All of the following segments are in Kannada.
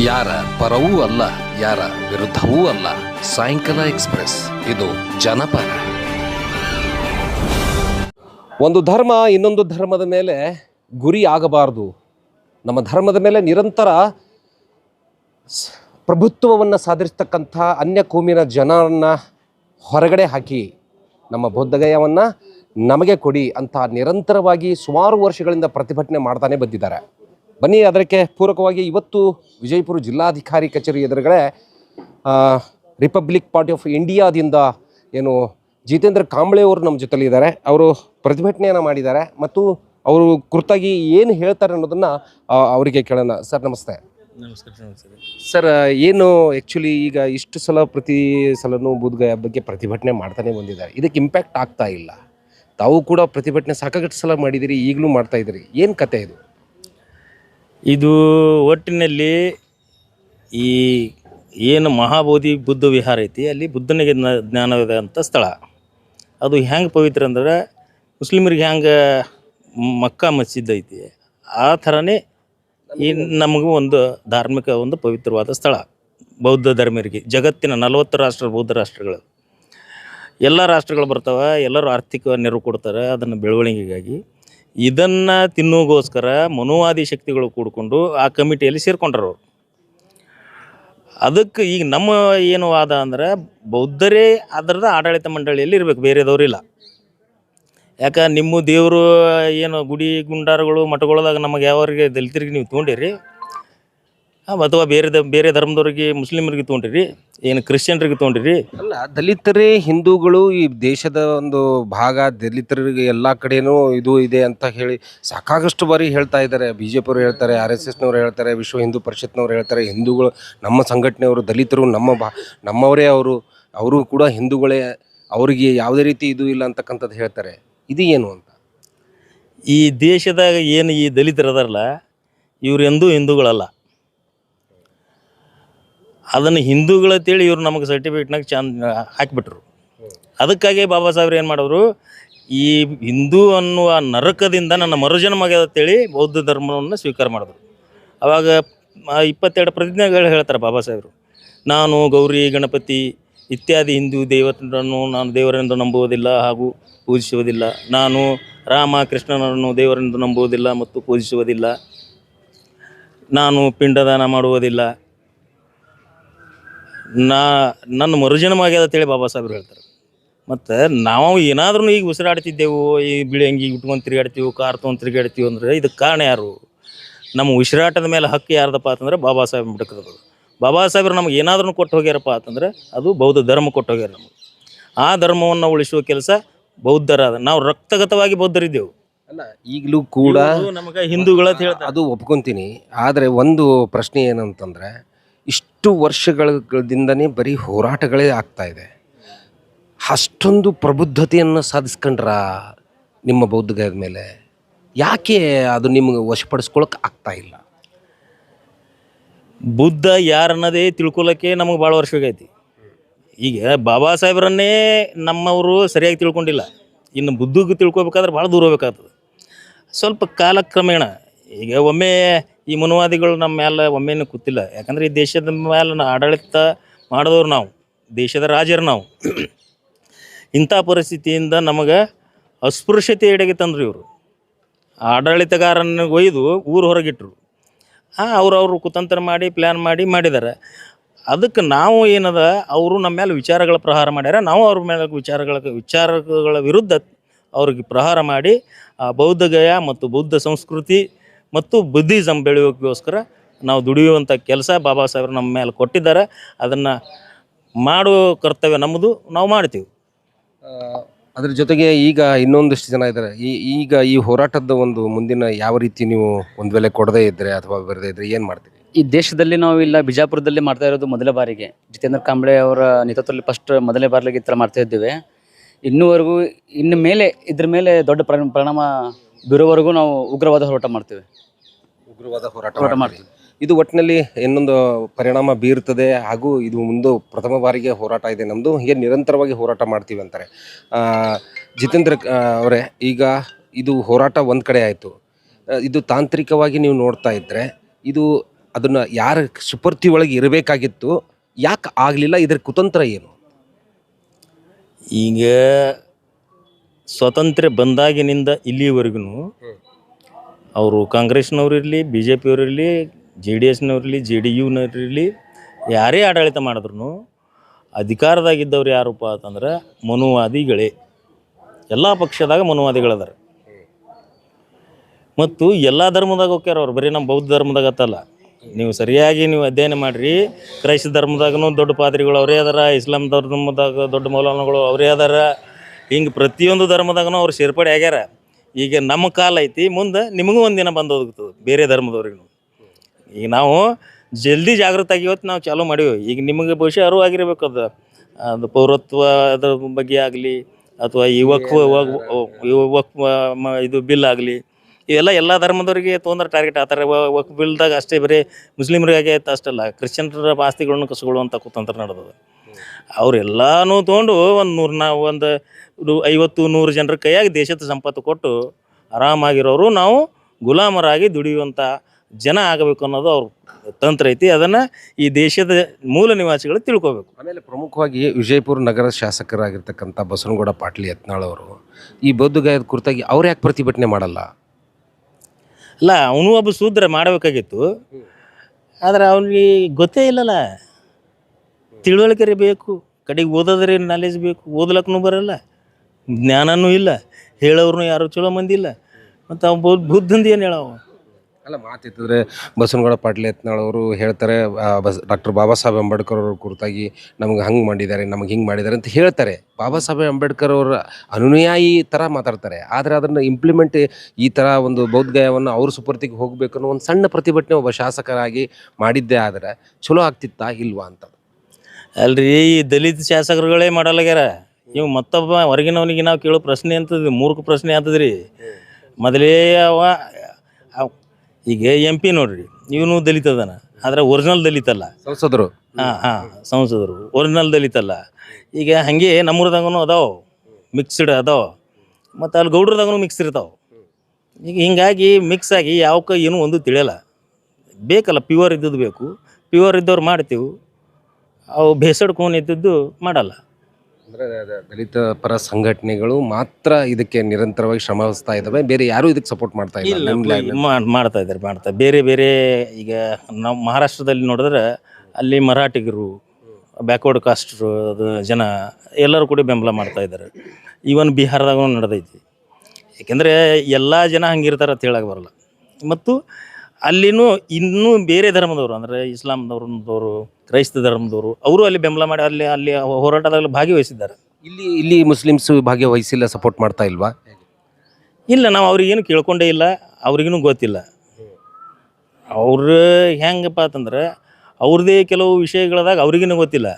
ಯಾರ ಪರವೂ ಅಲ್ಲ, ಯಾರ ವಿರುದ್ಧವೂ ಅಲ್ಲ. ಸಾಯಂಕಾಲ ಎಕ್ಸ್ಪ್ರೆಸ್, ಇದು ಜನಪರ. ಒಂದು ಧರ್ಮ ಇನ್ನೊಂದು ಧರ್ಮದ ಮೇಲೆ ಗುರಿ ಆಗಬಾರದು. ನಮ್ಮ ಧರ್ಮದ ಮೇಲೆ ನಿರಂತರ ಪ್ರಭುತ್ವವನ್ನು ಸಾಧಿಸ್ತಕ್ಕಂಥ ಅನ್ಯ ಕೋಮಿನ ಜನರನ್ನು ಹೊರಗಡೆ ಹಾಕಿ ನಮ್ಮ ಬೌದ್ಧಗಯವನ್ನು ನಮಗೆ ಕೊಡಿ ಅಂತ ನಿರಂತರವಾಗಿ ಸುಮಾರು ವರ್ಷಗಳಿಂದ ಪ್ರತಿಭಟನೆ ಮಾಡ್ತಾನೆ ಬಂದಿದ್ದಾರೆ. ಬನ್ನಿ ಅದಕ್ಕೆ ಪೂರಕವಾಗಿ ಇವತ್ತು ವಿಜಯಪುರ ಜಿಲ್ಲಾಧಿಕಾರಿ ಕಚೇರಿ ಎದುರುಗಡೆ ರಿಪಬ್ಲಿಕ್ ಪಾರ್ಟಿ ಆಫ್ ಇಂಡಿಯಾದಿಂದ ಏನು ಜಿತೇಂದ್ರ ಕಾಂಬ್ಳೆ ಅವರು ನಮ್ಮ ಜೊತೆಲಿ ಇದ್ದಾರೆ. ಅವರು ಪ್ರತಿಭಟನೆಯನ್ನು ಮಾಡಿದ್ದಾರೆ ಮತ್ತು ಅವರು ಕುರಿತಾಗಿ ಏನು ಹೇಳ್ತಾರೆ ಅನ್ನೋದನ್ನು ಅವರಿಗೆ ಕೇಳೋಣ. ಸರ್ ನಮಸ್ತೆ. ನಮಸ್ಕಾರ ನಮಸ್ಕಾರ ಸರ್ ಏನು ಆ್ಯಕ್ಚುಲಿ ಈಗ ಇಷ್ಟು ಸಲ ಪ್ರತಿ ಸಲನೂ ಬೂದ್ಗಾಯ ಬಗ್ಗೆ ಪ್ರತಿಭಟನೆ ಮಾಡ್ತಾನೆ ಬಂದಿದ್ದಾರೆ. ಇದಕ್ಕೆ ಇಂಪ್ಯಾಕ್ಟ್ ಆಗ್ತಾ ಇಲ್ಲ. ತಾವು ಕೂಡ ಪ್ರತಿಭಟನೆ ಸಾಕಷ್ಟು ಸಲ ಮಾಡಿದಿರಿ ಈಗಲೂ ಮಾಡ್ತಾ ಇದ್ದೀರಿ. ಏನು ಕತೆ ಇದು? ಇದು ಒಟ್ಟಿನಲ್ಲಿ ಈ ಏನು ಮಹಾಬೋಧಿ ಬುದ್ಧ ವಿಹಾರ ಐತಿ, ಅಲ್ಲಿ ಬುದ್ಧನಿಗೆ ಜ್ಞಾ- ಜ್ಞಾನವಿದೆ ಅಂತ ಸ್ಥಳ. ಅದು ಹೆಂಗೆ ಪವಿತ್ರ ಅಂದ್ರೆ ಮುಸ್ಲಿಮರಿಗೆ ಹೆಂಗೆ ಮಕ್ಕ ಮಸ್ಜಿದ್ ಐತಿ, ಆ ಥರನೇ ಈ ನಮಗೂ ಒಂದು ಧಾರ್ಮಿಕ ಒಂದು ಪವಿತ್ರವಾದ ಸ್ಥಳ, ಬೌದ್ಧ ಧರ್ಮರಿಗೆ. ಜಗತ್ತಿನ ನಲವತ್ತು ರಾಷ್ಟ್ರ ಬೌದ್ಧ ರಾಷ್ಟ್ರಗಳು. ಎಲ್ಲ ರಾಷ್ಟ್ರಗಳು ಬರ್ತಾವೆ, ಎಲ್ಲರೂ ಆರ್ಥಿಕ ನೆರವು ಕೊಡ್ತಾರೆ ಅದನ್ನು ಬೆಳವಣಿಗೆಗಾಗಿ. ಇದನ್ನು ತಿನ್ನುಗೋಸ್ಕರ ಮನುವಾದಿ ಶಕ್ತಿಗಳು ಕೂಡಿಕೊಂಡು ಆ ಕಮಿಟಿಯಲ್ಲಿ ಸೇರ್ಕೊಂಡ್ರು ಅದಕ್ಕೆ ಈಗ ನಮ್ಮ ಏನು ವಾದ ಅಂದ್ರೆ ಬೌದ್ಧರೇ ಅದರದ ಆಡಳಿತ ಮಂಡಳಿಯಲ್ಲಿ ಇರಬೇಕು, ಬೇರೆದವ್ರು ಇಲ್ಲ. ಯಾಕೆ, ನಿಮ್ಮ ದೇವರು ಏನು ಗುಡಿ ಗುಂಡಾರಗಳು ಮಠಗಳದಾಗ ನಮಗೆ ಯಾವರಿಗೆ ದಲಿತರಿಗೆ ನೀವು ತೊಗೊಂಡಿರಿ ಅಥವಾ ಬೇರೆ ದ ಬೇರೆ ಧರ್ಮದವ್ರಿಗೆ ಮುಸ್ಲಿಮರಿಗೆ ತೊಗೊಂಡಿರಿ ಏನು ಕ್ರಿಶ್ಚಿಯನ್ರಿಗೆ ತೊಗೊಂಡಿರಿ. ಅಲ್ಲ ದಲಿತರೇ ಹಿಂದೂಗಳು ಈ ದೇಶದ ಒಂದು ಭಾಗ ದಲಿತರಿಗೆ ಎಲ್ಲ ಕಡೆನೂ ಇದು ಇದೆ ಅಂತ ಹೇಳಿ ಸಾಕಾಗಷ್ಟು ಬಾರಿ ಹೇಳ್ತಾ ಇದ್ದಾರೆ. ಬಿ ಜೆ ಪಿಯವರು ಹೇಳ್ತಾರೆ ಆರ್ ಎಸ್ ಎಸ್ನವ್ರು ಹೇಳ್ತಾರೆ ವಿಶ್ವ ಹಿಂದೂ ಪರಿಷತ್ನವ್ರು ಹೇಳ್ತಾರೆ ಹಿಂದೂಗಳು ನಮ್ಮ ಸಂಘಟನೆಯವರು ದಲಿತರು ನಮ್ಮ ಭಾ ನಮ್ಮವರೇ ಅವರು ಅವರು ಕೂಡ ಹಿಂದೂಗಳೇ ಅವರಿಗೆ ಯಾವುದೇ ರೀತಿ ಇದು ಇಲ್ಲ ಅಂತಕ್ಕಂಥದ್ದು ಹೇಳ್ತಾರೆ. ಇದು ಏನು ಅಂತ? ಈ ದೇಶದಾಗ ಏನು ಈ ದಲಿತರು ಅದಾರಲ್ಲ ಇವ್ರು ಎಂದೂ ಹಿಂದೂಗಳಲ್ಲ. ಅದನ್ನು ಹಿಂದೂಗಳಂತೇಳಿ ಇವರು ನಮಗೆ ಸರ್ಟಿಫಿಕೇಟ್ನಾಗ ಚಂದ ಹಾಕಿಬಿಟ್ರು. ಅದಕ್ಕಾಗಿ ಬಾಬಾ ಸಾಹೇಬ್ರು ಏನು ಮಾಡಿದ್ರು ಈ ಹಿಂದೂ ಅನ್ನುವ ನರಕದಿಂದ ನನ್ನ ಮರುಜನ್ಮ ಅಂತೇಳಿ ಬೌದ್ಧ ಧರ್ಮವನ್ನು ಸ್ವೀಕಾರ ಮಾಡಿದ್ರು. ಅವಾಗ ಇಪ್ಪತ್ತೆರಡು ಪ್ರತಿಜ್ಞೆಗಳು ಹೇಳ್ತಾರೆ ಬಾಬಾ ಸಾಹೇಬರು. ನಾನು ಗೌರಿ, ಗಣಪತಿ ಇತ್ಯಾದಿ ಹಿಂದೂ ದೇವರನ್ನು ನಾನು ದೇವರೆಂದು ನಂಬುವುದಿಲ್ಲ ಹಾಗೂ ಪೂಜಿಸುವುದಿಲ್ಲ. ನಾನು ರಾಮ, ಕೃಷ್ಣನನ್ನು ದೇವರೆಂದು ನಂಬುವುದಿಲ್ಲ ಮತ್ತು ಪೂಜಿಸುವುದಿಲ್ಲ. ನಾನು ಪಿಂಡದಾನ ಮಾಡುವುದಿಲ್ಲ. ನಾ ನನ್ನ ಮರುಜನ್ಮ ಆಗ್ಯದ ಅಂತೇಳಿ ಬಾಬಾ ಸಾಹೇಬ್ರು ಹೇಳ್ತಾರೆ. ಮತ್ತು ನಾವು ಏನಾದ್ರೂ ಈಗ ಉಸಿರಾಡ್ತಿದ್ದೆವು ಈ ಬಿಳಿ ಅಂಗಿ ಉಟ್ಕೊಂಡು ತಿರುಗಾಡ್ತೀವಿ ಕಾರ್ ತೊಗೊಂಡು ತಿರುಗಾಡ್ತೀವಿ ಅಂದ್ರೆ ಇದಕ್ಕೆ ಕಾರಣ ಯಾರು? ನಮ್ಮ ಉಸಿರಾಟದ ಮೇಲೆ ಹಕ್ಕು ಯಾರ್ದಪ್ಪ ಅಂತಂದ್ರೆ ಬಾಬಾ ಸಾಹೇಬ್ ಅಂಬೇಡ್ಕರ್ ಬಾಬಾ ಸಾಹೇಬ್ರು ನಮ್ಗೆ ಏನಾದ್ರೂ ಕೊಟ್ಟು ಹೋಗ್ಯಾರಪ್ಪ ಅಂತಂದ್ರೆ ಅದು ಬೌದ್ಧ ಧರ್ಮ ಕೊಟ್ಟು ಹೋಗ್ಯಾರ ನಮಗೆ. ಆ ಧರ್ಮವನ್ನು ಉಳಿಸುವ ಕೆಲಸ ಬೌದ್ಧರಾದ. ನಾವು ರಕ್ತಗತವಾಗಿ ಬೌದ್ಧರಿದ್ದೆವು. ಅಲ್ಲ ಈಗಲೂ ಕೂಡ ನಮಗೆ ಹಿಂದೂಗಳ ಅಂತ ಹೇಳ್ತಾರೆ. ಅದು ಒಪ್ಕೊಂತೀನಿ. ಆದರೆ ಒಂದು ಪ್ರಶ್ನೆ ಏನಂತಂದರೆ ಇಷ್ಟು ವರ್ಷಗಳಿಂದನೇ ಬರೀ ಹೋರಾಟಗಳೇ ಆಗ್ತಾ ಇದೆ. ಅಷ್ಟೊಂದು ಪ್ರಬುದ್ಧತೆಯನ್ನು ಸಾಧಿಸ್ಕೊಂಡ್ರ ನಿಮ್ಮ ಬೌದ್ಧಗಾಯದ ಮೇಲೆ? ಯಾಕೆ ಅದು ನಿಮಗೆ ವಶಪಡಿಸ್ಕೊಳಕ್ಕೆ ಆಗ್ತಾ ಇಲ್ಲ? ಬುದ್ಧ ಯಾರನ್ನದೇ ತಿಳ್ಕೊಳಕ್ಕೆ ನಮಗೆ ಭಾಳ ವರ್ಷ ಬೇಕೈತಿ ಈಗ ಬಾಬಾ ಸಾಹೇಬ್ರನ್ನೇ ನಮ್ಮವರು ಸರಿಯಾಗಿ ತಿಳ್ಕೊಂಡಿಲ್ಲ. ಇನ್ನು ಬುದ್ಧಗೆ ತಿಳ್ಕೊಬೇಕಾದ್ರೆ ಭಾಳ ದೂರ ಹೋಗ್ಬೇಕಾಗ್ತದೆ. ಸ್ವಲ್ಪ ಕಾಲಕ್ರಮೇಣ ಈಗ ಒಮ್ಮೆ ಈ ಮನುವಾದಿಗಳು ನಮ್ಮ ಮೇಲೆ ಒಮ್ಮೆನೂ ಕೂತಿಲ್ಲ. ಯಾಕಂದ್ರೆ ಈ ದೇಶದ ಮೇಲೆ ಆಡಳಿತ ಮಾಡಿದವ್ರು ನಾವು, ದೇಶದ ರಾಜರು ನಾವು. ಇಂಥ ಪರಿಸ್ಥಿತಿಯಿಂದ ನಮಗೆ ಅಸ್ಪೃಶ್ಯತೆ ಎಡೆಗೆ ತಂದ್ರು ಇವರು. ಆಡಳಿತಗಾರನ ಒಯ್ದು ಊರು ಹೊರಗಿಟ್ರು. ಅವ್ರು ಕುತಂತ್ರ ಮಾಡಿ ಪ್ಲ್ಯಾನ್ ಮಾಡಿ ಮಾಡಿದ್ದಾರೆ ಅದಕ್ಕೆ ನಾವು ಏನದ, ಅವರು ನಮ್ಮ ಮೇಲೆ ವಿಚಾರಗಳ ಪ್ರಹಾರ ಮಾಡ್ಯಾರ. ನಾವು ಅವ್ರ ಮೇಲೆ ವಿಚಾರಗಳ ವಿಚಾರಗಳ ವಿರುದ್ಧ ಅವ್ರಿಗೆ ಪ್ರಹಾರ ಮಾಡಿ ಬೌದ್ಧ ಗಯ ಮತ್ತು ಬೌದ್ಧ ಸಂಸ್ಕೃತಿ ಮತ್ತು ಬುದ್ಧಿಸಮ್ ಬೆಳೆಯೋಕ್ಕೋಸ್ಕರ ನಾವು ದುಡಿಯುವಂಥ ಕೆಲಸ ಬಾಬಾ ಸಾಹೇಬರು ನಮ್ಮ ಮೇಲೆ ಕೊಟ್ಟಿದ್ದಾರೆ. ಅದನ್ನು ಮಾಡುವ ಕರ್ತವ್ಯ ನಮ್ಮದು ನಾವು ಮಾಡ್ತೀವಿ. ಅದ್ರ ಜೊತೆಗೆ ಈಗ ಇನ್ನೊಂದಿಷ್ಟು ಜನ ಇದ್ದಾರೆ. ಈ ಈಗ ಈ ಹೋರಾಟದ ಒಂದು ಮುಂದಿನ ಯಾವ ರೀತಿ ನೀವು ಒಂದು ವೇಳೆ ಕೊಡದೇ ಇದ್ದರೆ ಅಥವಾ ಬರದೇ ಇದ್ದರೆ ಏನು ಮಾಡ್ತೀವಿ ಈ ದೇಶದಲ್ಲಿ ನಾವು ಇಲ್ಲ ಬಿಜಾಪುರದಲ್ಲಿ ಮಾಡ್ತಾ ಇರೋದು ಮೊದಲ ಬಾರಿಗೆ. ಜಿತೇಂದ್ರ ಕಾಂಬ್ಳೆ ಅವರ ನೇತೃತ್ವದಲ್ಲಿ ಫಸ್ಟ್ ಮೊದಲನೇ ಬಾರಿಗೆ ಈ ಥರ ಮಾಡ್ತಾ ಇದ್ದೇವೆ. ಇನ್ನೂವರೆಗೂ ಇನ್ನು ಮೇಲೆ ಇದ್ರ ಮೇಲೆ ದೊಡ್ಡ ಪರಿಣ- ಪರಿಣಾಮ ಬೀರೋವರೆಗೂ ನಾವು ಉಗ್ರವಾದ ಹೋರಾಟ ಮಾಡ್ತೇವೆ. ಉಗ್ರವಾದ ಹೋರಾಟ ಹೋರಾಟ ಮಾಡ್ತೀರಿ. ಇದು ಒಟ್ಟಿನಲ್ಲಿ ಇನ್ನೊಂದು ಪರಿಣಾಮ ಬೀರುತ್ತದೆ ಹಾಗೂ ಇದು ಮುಂದೆ ಪ್ರಥಮ ಬಾರಿಗೆ ಹೋರಾಟ ಇದೆ. ನಮ್ಮದು ಹೀಗೆ ನಿರಂತರವಾಗಿ ಹೋರಾಟ ಮಾಡ್ತೀವಿ ಅಂತಾರೆ. ಜಿತೇಂದ್ರ ಅವರೇ ಈಗ ಇದು ಹೋರಾಟ ಒಂದು ಕಡೆ ಆಯಿತು. ಇದು ತಾಂತ್ರಿಕವಾಗಿ ನೀವು ನೋಡ್ತಾ ಇದ್ದರೆ ಇದು ಅದನ್ನು ಯಾರ ಸುಪರ್ತಿ ಒಳಗೆ ಇರಬೇಕಾಗಿತ್ತು? ಯಾಕೆ ಆಗಲಿಲ್ಲ? ಇದರ ಕುತಂತ್ರ ಏನು? ಈಗ ಸ್ವಾತಂತ್ರ್ಯ ಬಂದಾಗಿನಿಂದ ಇಲ್ಲಿವರೆಗೂ ಅವರು ಕಾಂಗ್ರೆಸ್ನವ್ರು ಇರಲಿ ಬಿ ಜೆ ಪಿಯವ್ರಿರಲಿ ಜೆ ಡಿ ಎಸ್ನವ್ರಿರಲಿ ಜೆ ಡಿ ಯುನವ್ರಿರಲಿ ಯಾರೇ ಆಡಳಿತ ಮಾಡಿದ್ರು ಅಧಿಕಾರದಾಗಿದ್ದವ್ರು ಯಾರಪ್ಪ ಅಂತಂದ್ರೆ ಮನುವಾದಿಗಳೇ. ಎಲ್ಲ ಪಕ್ಷದಾಗ ಮನುವಾದಿಗಳದಾರೆ. ಮತ್ತು ಎಲ್ಲ ಧರ್ಮದಾಗ ಹೋಗ್ಯಾರ ಅವ್ರು. ಬರೀ ನಮ್ಮ ಬೌದ್ಧ ಧರ್ಮದಾಗ ಅತ್ತಲ್ಲ ನೀವು ಸರಿಯಾಗಿ ನೀವು ಅಧ್ಯಯನ ಮಾಡಿರಿ. ಕ್ರೈಸ್ತ ಧರ್ಮದಾಗೂ ದೊಡ್ಡ ಪಾದ್ರಿಗಳು ಅವರೇ ಅದಾರ. ಇಸ್ಲಾಂ ಧರ್ಮದಾಗ ದೊಡ್ಡ ಮೌಲಾನಗಳು ಅವರೇ ಅದಾರ. ಹಿಂಗೆ ಪ್ರತಿಯೊಂದು ಧರ್ಮದಾಗನು ಅವ್ರು ಸೇರ್ಪಡೆ ಆಗ್ಯಾರ. ಈಗ ನಮ್ಮ ಕಾಲ ಐತಿ, ಮುಂದೆ ನಿಮಗೂ ಒಂದಿನ ಬಂದು ಹೋಗ್ತದೆ, ಬೇರೆ ಧರ್ಮದವ್ರಿಗೂ ಈಗ ನಾವು ಜಲ್ದಿ ಜಾಗೃತ ಆಗಿವತ್ತು ನಾವು ಚಾಲೂ ಮಾಡೀವಿ. ಈಗ ನಿಮಗೆ ಬಹುಶಃ ಅರಿವು ಆಗಿರ್ಬೇಕು ಅದು. ಅದು ಪೌರತ್ವ ಅದ್ರ ಬಗ್ಗೆ ಆಗಲಿ, ಅಥವಾ ಯುವಕ ಮ- ಇದು ಬಿಲ್ ಆಗಲಿ, ಇವೆಲ್ಲ ಎಲ್ಲ ಧರ್ಮದವರಿಗೆ ತೊಂದರೆ ಟಾರ್ಗೆಟ್ ಆತಾರೆ ವಕ್ ಬಿಲ್ದಾಗ ಅಷ್ಟೇ ಬರೀ ಮುಸ್ಲಿಮರಿಗಾಗೆ ಆಯ್ತು ಅಷ್ಟಲ್ಲ, ಕ್ರಿಶ್ಚಿಯನ್ರ ಆಸ್ತಿಗಳನ್ನು ಕಸ್ಕೊಳ್ಳುವಂಥ ಕುತಂತ್ರ ನಡೆದದ. ಅವರೆಲ್ಲನೂ ತೊಗೊಂಡು ಒಂದು ನೂರು ನಾವು ಒಂದು ಐವತ್ತು ನೂರು ಜನರ ಕೈಯಾಗಿ ದೇಶದ ಸಂಪತ್ತು ಕೊಟ್ಟು ಆರಾಮಾಗಿರೋರು ನಾವು ಗುಲಾಮರಾಗಿ ದುಡಿಯುವಂಥ ಜನ ಆಗಬೇಕು ಅನ್ನೋದು ಅವ್ರ ತಂತ್ರ ಐತಿ. ಅದನ್ನು ಈ ದೇಶದ ಮೂಲ ನಿವಾಸಿಗಳು ತಿಳ್ಕೊಬೇಕು. ಆಮೇಲೆ ಪ್ರಮುಖವಾಗಿ ವಿಜಯಪುರ ನಗರ ಶಾಸಕರಾಗಿರ್ತಕ್ಕಂಥ ಬಸವನಗೌಡ ಪಾಟೀಲ್ ಯತ್ನಾಳ್ ಅವರು ಈ ಬೌದ್ಧಗಾಯದ ಕುರಿತಾಗಿ ಅವ್ರು ಯಾಕೆ ಪ್ರತಿಭಟನೆ ಮಾಡಲ್ಲ? ಅಲ್ಲ ಅವನು ಒಬ್ಬ ಸೂದ್ರ ಮಾಡಬೇಕಾಗಿತ್ತು. ಆದ್ರೆ ಅವನಿಗೆ ಗೊತ್ತೇ ಇಲ್ಲಲ್ಲ. ತಿಳುವಳಿಕೆ ಬೇಕು, ಕಡೆಗೆ ಓದೋದ್ರೆ ನಾಲೆಜ್ ಬೇಕು ಓದ್ಲಕ್ಕೂ ಬರಲ್ಲ, ಜ್ಞಾನನೂ ಇಲ್ಲ, ಹೇಳೋರ್ನು ಯಾರು ಚಲೋ ಮಂದಿ ಇಲ್ಲ. ಮತ್ತು ಅವ್ನು ಬೌದ್ಧ ಬುದ್ಧಂದು ಏನು ಹೇಳವ ಅಲ್ಲ ಮಾತಿತ್ತಂದರೆ ಬಸವನಗೌಡ ಪಾಟೀಲ್ ಎತ್ನಾಳವರು ಹೇಳ್ತಾರೆ ಬಸ್ ಡಾಕ್ಟರ್ ಬಾಬಾ ಸಾಹೇಬ್ ಅಂಬೇಡ್ಕರ್ ಅವ್ರ ಕುರಿತಾಗಿ ನಮ್ಗೆ ಹಂಗೆ ಮಾಡಿದ್ದಾರೆ, ನಮ್ಗೆ ಹಿಂಗೆ ಮಾಡಿದ್ದಾರೆ ಅಂತ ಹೇಳ್ತಾರೆ. ಬಾಬಾ ಸಾಹೇಬ್ ಅಂಬೇಡ್ಕರ್ ಅವರ ಅನುಯಾಯಿ ಥರ ಮಾತಾಡ್ತಾರೆ. ಆದರೆ ಅದನ್ನು ಇಂಪ್ಲಿಮೆಂಟ್ ಈ ಥರ ಒಂದು ಬೌದ್ಧಗಾಯವನ್ನು ಅವ್ರ ಸುಪರ್ತಿಗೆ ಹೋಗಬೇಕು ಅನ್ನೋ ಒಂದು ಸಣ್ಣ ಪ್ರತಿಭಟನೆ ಒಬ್ಬ ಶಾಸಕರಾಗಿ ಮಾಡಿದ್ದೇ ಆದರೆ ಚಲೋ ಆಗ್ತಿತ್ತಾ ಇಲ್ವಾ ಅಂತ ಅಲ್ರಿ ಈ ದಲಿತ ಶಾಸಕರುಗಳೇ ಮಾಡಲಾಗ್ಯಾರ? ನೀವು ಮತ್ತೊಬ್ಬ ಹೊರಗಿನವನಿಗೆ ನಾವು ಕೇಳೋ ಪ್ರಶ್ನೆ ಅಂತದ್ರಿ ಮೂರ್ಖ ಪ್ರಶ್ನೆ ಅಂತದ್ರಿ. ಮೊದಲೇ ಅವ ಅವ್- ಈಗ ಎಂ ಪಿ ನೋಡ್ರಿ ಇವನು ದಲಿತ ಅದಾನ ಆದ್ರೆ ಒರಿಜಿನಲ್ ದಲಿತ ಅಲ್ಲ. ಸಂಸದರು. ಹಾ ಹಾ ಸಂಸದರು ಒರಿಜಿನಲ್ ದಲಿತ ಅಲ್ಲ. ಈಗ ಹಂಗೆ ನಮ್ಮೂರದಾಗೂ ಅದಾವ ಮಿಕ್ಸ್ಡ್ ಅದಾವ ಮತ್ತು ಅಲ್ಲಿ ಗೌಡ್ರದಾಗೂ ಮಿಕ್ಸ್ ಇರ್ತಾವ. ಈಗ ಹಿಂಗಾಗಿ ಮಿಕ್ಸ್ ಆಗಿ ಯಾವಕ್ಕ ಏನು ಒಂದು ತಿಳಿಯಲ್ಲ. ಬೇಕಲ್ಲ ಪ್ಯೂರ್ ಇದ್ದದ್ದು ಬೇಕು ಪ್ಯೂರ್ ಇದ್ದವ್ರು ಮಾಡ್ತೀವಿ. ಅವು ಬೇಸಡ್ಕೊಂಡು ಇದ್ದಿದ್ದು ಮಾಡಲ್ಲ. ಅಂದರೆ ದಲಿತ ಪರ ಸಂಘಟನೆಗಳು ಮಾತ್ರ ಇದಕ್ಕೆ ನಿರಂತರವಾಗಿ ಶ್ರಮ ವಹಿಸ್ತಾ ಇದ್ದಾವೆ ಬೇರೆ ಯಾರು ಇದಕ್ಕೆ ಸಪೋರ್ಟ್ ಮಾಡ್ತಾ ಇಲ್ಲ ಇಲ್ಲ ನಿಮ್ಮ ಮಾಡ್- ಮಾಡ್ತಾ ಇದ್ದಾರೆ ಮಾಡ್ತಾ ಬೇರೆ ಬೇರೆ ಈಗ ನಮ್ಮ ಮಹಾರಾಷ್ಟ್ರದಲ್ಲಿ ನೋಡಿದ್ರೆ ಅಲ್ಲಿ ಮರಾಠಿಗರು ಬ್ಯಾಕ್ವರ್ಡ್ ಕಾಸ್ಟ್ ಅದು ಜನ ಎಲ್ಲರೂ ಕೂಡ ಬೆಂಬಲ ಮಾಡ್ತಾ ಇದ್ದಾರೆ ಈವನ್ ಬಿಹಾರದಾಗೂ ನಡೆದೈತಿ. ಯಾಕೆಂದ್ರೆ ಎಲ್ಲ ಜನ ಹಂಗಿರ್ತಾರೆ ಅಂತ ಹೇಳಕ್ಕೆ ಬರಲ್ಲ. ಮತ್ತು ಅಲ್ಲಿನೂ ಇನ್ನೂ ಬೇರೆ ಧರ್ಮದವರು ಅಂದರೆ ಇಸ್ಲಾಂ ಧರ್ಮದವರು ಕ್ರೈಸ್ತ ಧರ್ಮದವರು ಅವರು ಅಲ್ಲಿ ಬೆಂಬಲ ಮಾಡಿ ಅಲ್ಲಿ ಅಲ್ಲಿ ಹೋರಾಟದಲ್ಲಿ ಭಾಗವಹಿಸಿದ್ದಾರೆ. ಇಲ್ಲಿ ಇಲ್ಲಿ ಮುಸ್ಲಿಮ್ಸ್ ಭಾಗವಹಿಸಿಲ್ಲ ಸಪೋರ್ಟ್ ಮಾಡ್ತಾ ಇಲ್ವಾ? ಇಲ್ಲ ನಾವು ಅವ್ರಿಗೇನು ಕೇಳ್ಕೊಂಡೇ ಇಲ್ಲ ಅವ್ರಿಗೂ ಗೊತ್ತಿಲ್ಲ. ಅವ್ರು ಹೆಂಗಪ್ಪ ಅಂತಂದ್ರೆ ಅವ್ರದ್ದೇ ಕೆಲವು ವಿಷಯಗಳದಾಗ ಅವ್ರಿಗೂ ಗೊತ್ತಿಲ್ಲ.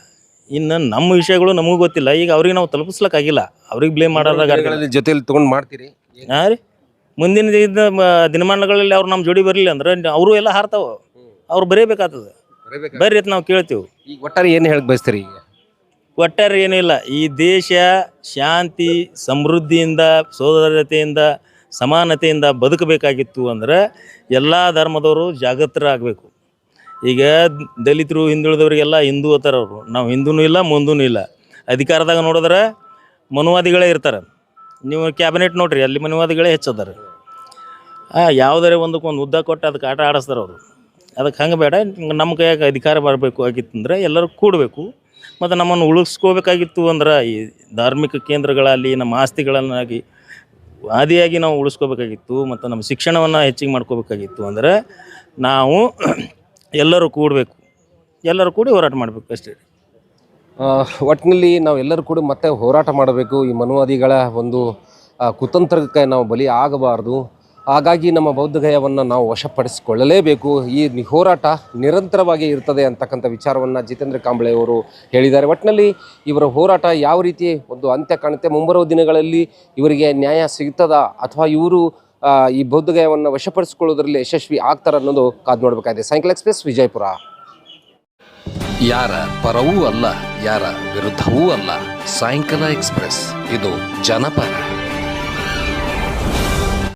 ಇನ್ನು ನಮ್ಮ ವಿಷಯಗಳು ನಮಗೂ ಗೊತ್ತಿಲ್ಲ. ಈಗ ಅವ್ರಿಗೆ ನಾವು ತಲುಪಿಸ್ಲಕ್ಕಾಗಿಲ್ಲ. ಅವ್ರಿಗೆ ಬ್ಲೇಮ್ ಮಾಡೋದಾಗ ಜೊತೆಯಲ್ಲಿ ಜೊತೆಲಿ ತಗೊಂಡ್ ಮಾಡ್ತೀರಿ? ಹಾಂ ರೀ. ಮುಂದಿನ ದಿನ ದಿನಮಾನಗಳಲ್ಲಿ ಅವ್ರು ನಮ್ಮ ಜೋಡಿ ಬರಲಿಲ್ಲ ಅಂದ್ರೆ ಅವರು ಎಲ್ಲ ಹಾರ್ತಾವ. ಅವ್ರು ಬರೀಬೇಕಾಗ್ತದೆ. ಬರ್ರಿ ಅಂತ ನಾವು ಕೇಳ್ತೀವಿ. ಈಗ ಒಟ್ಟಾರೆ ಏನು ಹೇಳಕ್ ಬಯಸ್ತೀರಿ ಈಗ? ಒಟ್ಟಾರೆ ಏನಿಲ್ಲ ಈ ದೇಶ ಶಾಂತಿ ಸಮೃದ್ಧಿಯಿಂದ ಸೋದರತೆಯಿಂದ ಸಮಾನತೆಯಿಂದ ಬದುಕಬೇಕಾಗಿತ್ತು ಅಂದ್ರೆ ಎಲ್ಲ ಧರ್ಮದವರು ಜಾಗೃತರಾಗಬೇಕು. ಈಗ ದಲಿತರು ಹಿಂದುಳಿದವರಿಗೆಲ್ಲ ಹಿಂದೂ ಅತ್ತಾರ ಅವರು. ನಾವು ಹಿಂದೂ ಇಲ್ಲ ಮುಂದೂ ಇಲ್ಲ. ಅಧಿಕಾರದಾಗ ನೋಡಿದ್ರೆ ಮನುವಾದಿಗಳೇ ಇರ್ತಾರೆ. ನೀವು ಕ್ಯಾಬಿನೆಟ್ ನೋಡ್ರಿ ಅಲ್ಲಿ ಮನುವಾದಿಗಳೇ ಹೆಚ್ಚದಾರ ಯಾವುದರೇ ಒಂದಕ್ಕೊಂದು ಉದ್ದ ಕೊಟ್ಟು ಅದಕ್ಕೆ ಆಟ ಆಡಿಸ್ತಾರೆ ಅವರು. ಅದಕ್ಕೆ ಹಂಗೆ ಬೇಡ ನಮ್ಮ ಕೈಯಾಗ ಅಧಿಕಾರ ಬರಬೇಕು ಆಗಿತ್ತಂದ್ರೆ ಎಲ್ಲರೂ ಕೂಡಬೇಕು. ಮತ್ತು ನಮ್ಮನ್ನು ಉಳಿಸ್ಕೋಬೇಕಾಗಿತ್ತು ಅಂದ್ರೆ ಈ ಧಾರ್ಮಿಕ ಕೇಂದ್ರಗಳಲ್ಲಿ, ನಮ್ಮ ಆಸ್ತಿಗಳನ್ನಾಗಿ ಆದಿಯಾಗಿ ನಾವು ಉಳಿಸ್ಕೋಬೇಕಾಗಿತ್ತು ಮತ್ತು ನಮ್ಮ ಶಿಕ್ಷಣವನ್ನು ಹೆಚ್ಚಿಗೆ ಮಾಡ್ಕೋಬೇಕಾಗಿತ್ತು ಅಂದರೆ ನಾವು ಎಲ್ಲರೂ ಕೂಡಬೇಕು. ಎಲ್ಲರೂ ಕೂಡಿ ಹೋರಾಟ ಮಾಡಬೇಕು ಅಷ್ಟೇ. ಒಟ್ಟಿನಲ್ಲಿ ನಾವು ಎಲ್ಲರೂ ಕೂಡ ಮತ್ತೆ ಹೋರಾಟ ಮಾಡಬೇಕು. ಈ ಮನುವಾದಿಗಳ ಒಂದು ಕುತಂತ್ರಕ್ಕೆ ನಾವು ಬಲಿ ಆಗಬಾರ್ದು. ಹಾಗಾಗಿ ನಮ್ಮ ಬೌದ್ಧಗಯವನ್ನು ನಾವು ವಶಪಡಿಸಿಕೊಳ್ಳಲೇಬೇಕು. ಈ ಹೋರಾಟ ನಿರಂತರವಾಗಿ ಇರ್ತದೆ ಅಂತಕ್ಕಂಥ ವಿಚಾರವನ್ನು ಜಿತೇಂದ್ರ ಕಾಂಬಳೆ ಅವರು ಹೇಳಿದ್ದಾರೆ. ಒಟ್ಟಿನಲ್ಲಿ ಇವರ ಹೋರಾಟ ಯಾವ ರೀತಿ ಒಂದು ಅಂತ್ಯ ಕಾಣುತ್ತೆ? ಮುಂಬರುವ ದಿನಗಳಲ್ಲಿ ಇವರಿಗೆ ನ್ಯಾಯ ಸಿಗ್ತದ? ಅಥವಾ ಇವರು ಈ ಬೌದ್ಧಗಯವನ್ನು ವಶಪಡಿಸಿಕೊಳ್ಳೋದ್ರಲ್ಲಿ ಯಶಸ್ವಿ ಆಗ್ತಾರೆ ಅನ್ನೋದು ಕಾದು ನೋಡಬೇಕಾಗಿದೆ. Cycle express, Vijayapura. ಯಾರ ಪರವೂ ಅಲ್ಲ, ಯಾರ ವಿರುದ್ಧವೂ ಅಲ್ಲ. ಸಾಯಂಕಾಲ ಎಕ್ಸ್ಪ್ರೆಸ್, ಇದು ಜನಪರ.